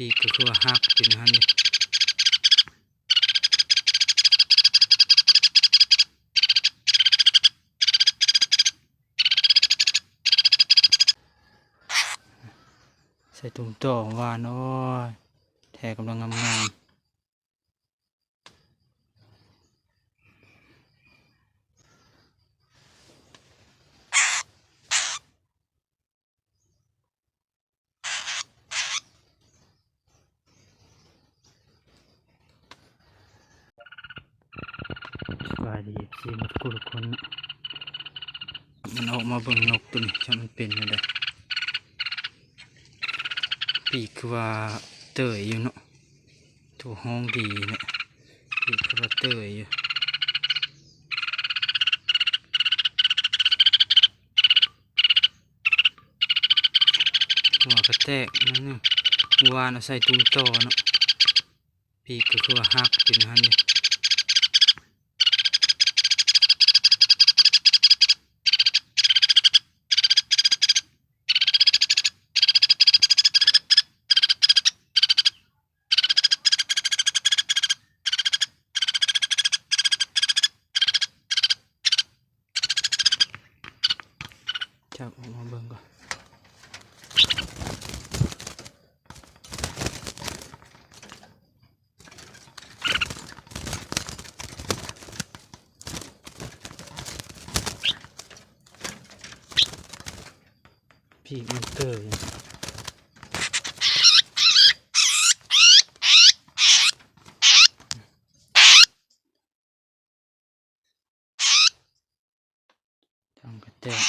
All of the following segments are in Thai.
ปีกก็คือว่าหักเป็นหันนี่ใส่ตุ่มต่อวานโอ้ยแทกำลังงามๆ ส บายดีสิมาทุกทุกคนมันออกมาเบิ่งนกตัวนี้จะมันเป็นอะไรปีกว่าเตยอยู่เนาะถูกห้องดีเนี่ยปีกว่าเตยอยู่หัวกระแตกนั่นเมื่อวานเอาใส่ตุ้มโตเนาะปีกก็คือว่าหักเป็นหันนี่จับออกมาเบิ่ง ก่อนพี่มันเตอร์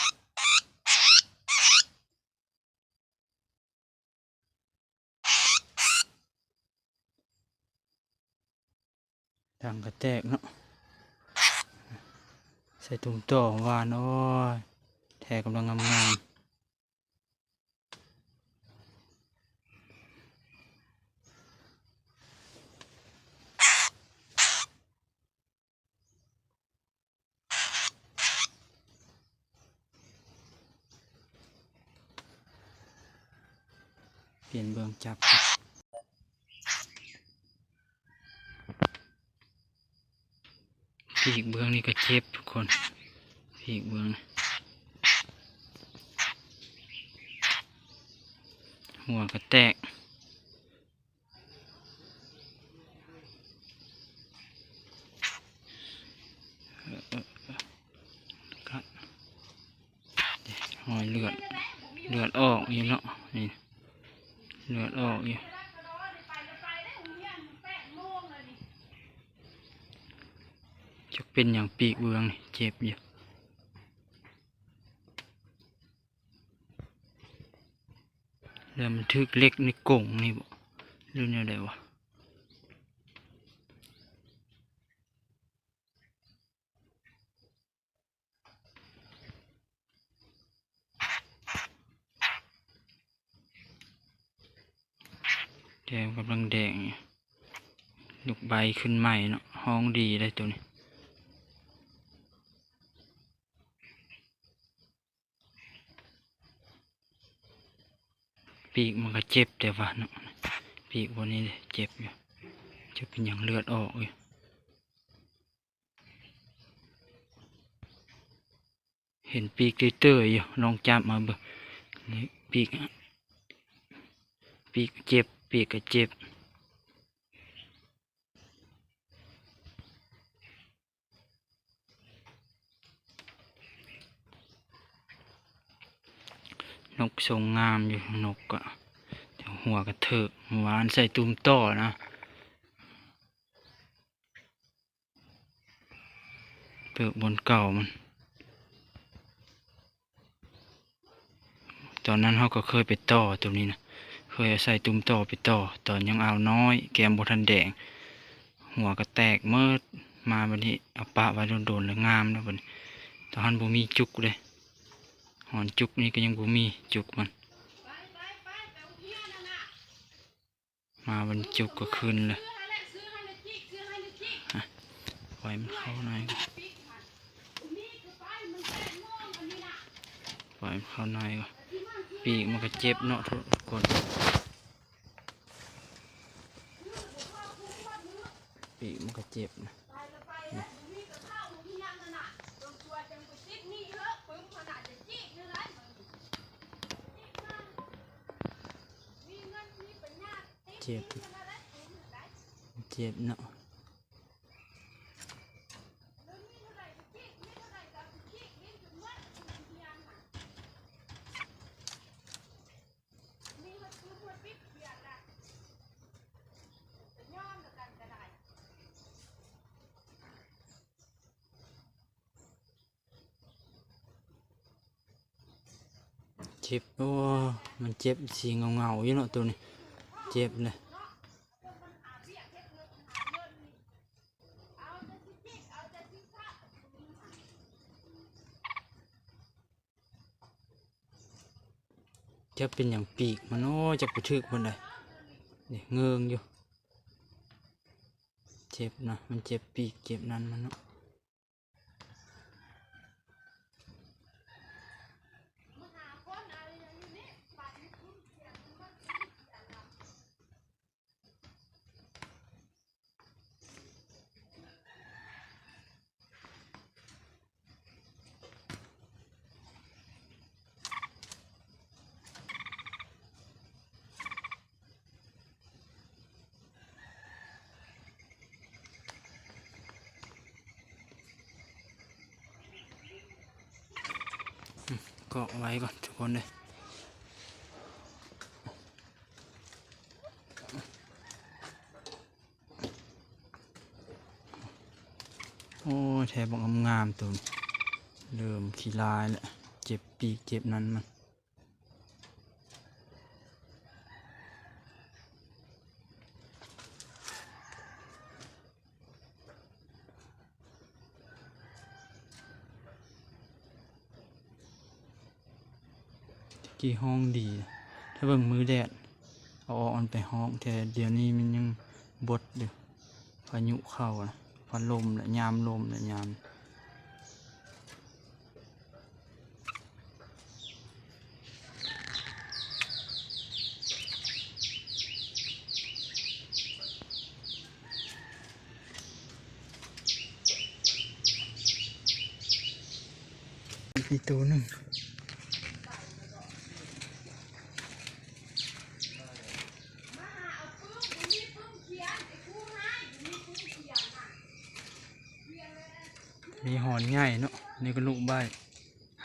อ ทางกระแตกทกเนาะใส่ตุ่มต่อวานโอ้ยแทกำลังงามๆเปลี่ยนเบื้องจับ ก่อนปีกเบื้องนี่ก็เจ็บทุกคนปีกเบื้องหัวก็แตกหอยเลือดเลือดออกอยู่เนาะนี่เลือดออกอยู่ จะ เป็นอย่างปีกเบืองนี่เจ็บอยู่แล้วมันทึกเล็กในกล่งนี่บ่รือเนี่ยไดวะแดงกำลังแดงอยู่ลูกใบขึ้นใหม่เนาะห้องดีเลยตัวนี้ ปีกมันก็เจ็บแต่ว่าเนาะปีกวันนี้เจ็บอยู่จะเป็นอย่างเลือดออกอยู่เห็นปีกเตยๆอยู่ลองจับมาเบิ่งปีกปีกเจ็บปีกก็เจ็บ นกทรงงามอยู่นกอะหัวกระเถิกหวานใส่ตุ้มต่อนะเปิดบนเก่ามัน ตอนนั้นเขาก็เคยไปต่อตัวนี้นะเคยเอาใส่ตุ้มต่อไปต่อ ตอนยังเอาน้อย แกมบทันแดง หัวก็แตกเมื่อมาบันนี้เอาปะไว้โดนๆแล้วงามนะบันตอนนั้นบ่มีจุกเลย หอนจุกนี่ก็ยังบูมีจุกมัน มาบรรจุกก็ขึ้นเลยปล่อยมันเข้าในปล่อยมันเข้าในก่อนปีกมันก็เจ็บเนาะทุกคนปีกมันก็เจ็บนะะนี่มันคือพวกปิ๊บเบียดน่ะจะย้อมกับกันก็ได้เจ็บโอ้มันเจ็บสีเงาเงาๆอยู่เนาะตัวนี้ เจ็บเลยเจิกเอาแต่สิพระจะเป็นอย่างปีกมันโอ้จะกระทึกมันเลยนี่เงืองอยู่ เจ็บนะมันเจ็บปีกเจ็บนั้นมันเนาะ มหาคนอะไรอย่างนี้ปัดคุณเสียงมันเสียงอะ เกาะไว้ก่อนทุกคนเลยโอ้แทบงามๆตัวเริ่มขี้ลายแล้วเจ็บปีกเจ็บนั้นมัน กี่ห้องดี ถ้าเบิ่งมือแดด เอาออกมันไปห้อง แต่เดี๋ยวนี้มันยังบดอยู่พายุเข้านะพัดลมและยามลมและยามอีกตัวหนึ่ง มาหาเอาปึ้งมึงมีปึ้งเขียนไอ้คู่ให้มึงมีปึ้งเขียนน่ะเขียนเลย นะมีหอนง่ายเนาะนี่ก็ลูกใบ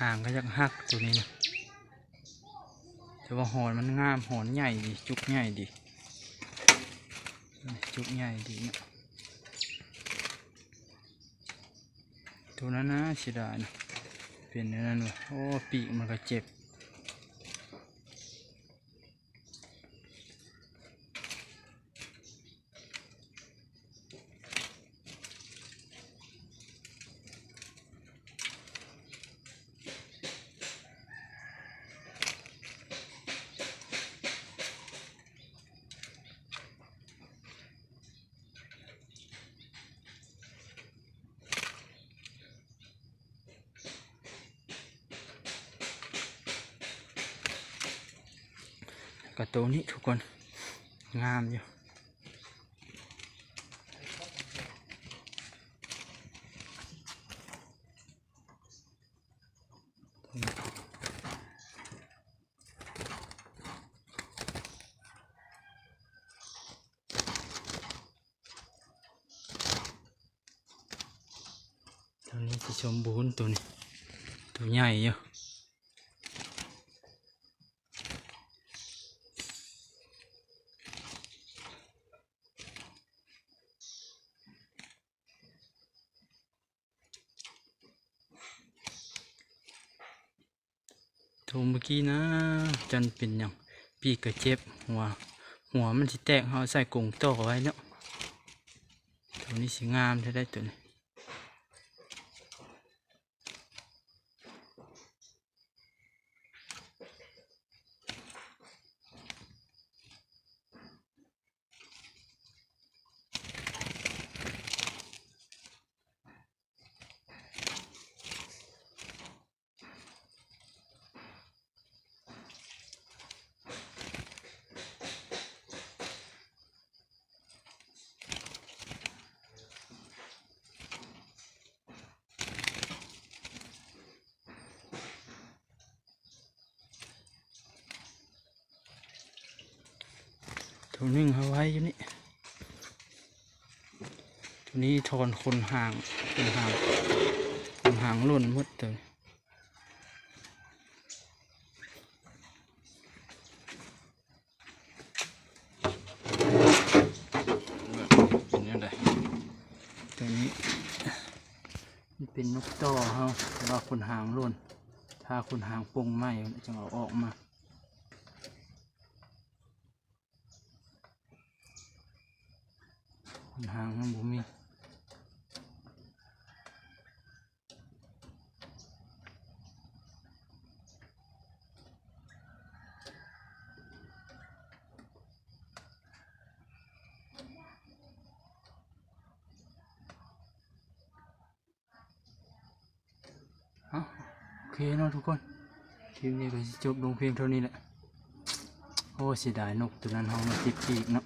ห่างก็ยักหักตัวนี้นะแต่ว่าหอนมันงามหอนใหญ่ดีจุกใหญ่ดีจุกใหญ่ดีเนาะตัวนั้นนะเสียดานะเป็นอันนั้นวะโอ้ปีกมันก็เจ็บ กับตัวนี้ทุกคน งามอยู่ตัวนี้ที่สมบูรณ์ตัวนี้ ตัวใหญ่อยู่ โทรเมื่อกี้นะ จันเป็นอย่างปีกกระเจ็บหัว หัวมันสิแตกเขาใส่กรงโตไว้เนาะตัวนี้สีงามใช้ได้ตัวนี้ ตัวนึ่งเอาไว้อยู่นี่ตัวนี้ทอนคนห่างคนห่างคนห่างล่นหมดตัวนี้เป็นยังไงตัวนี้นี่เป็นนกต่อเฮาแต่ว่าคนหางหล่นถ้าคนหางปงไหมจะเอาออกมา คนห่างมันบ่มีเอาโอเคเนาะทุกคนคลิปนี้ก็สิจบลงเพียงเท่านี้แหละโอ้เสียดายนกตัวนั้นห้องมันติดปีกเนาะ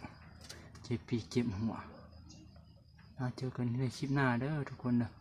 เจ็บปีกเจ็บหัวมา เจอกันในคลิปหน้าเด้อทุกคนเด้อ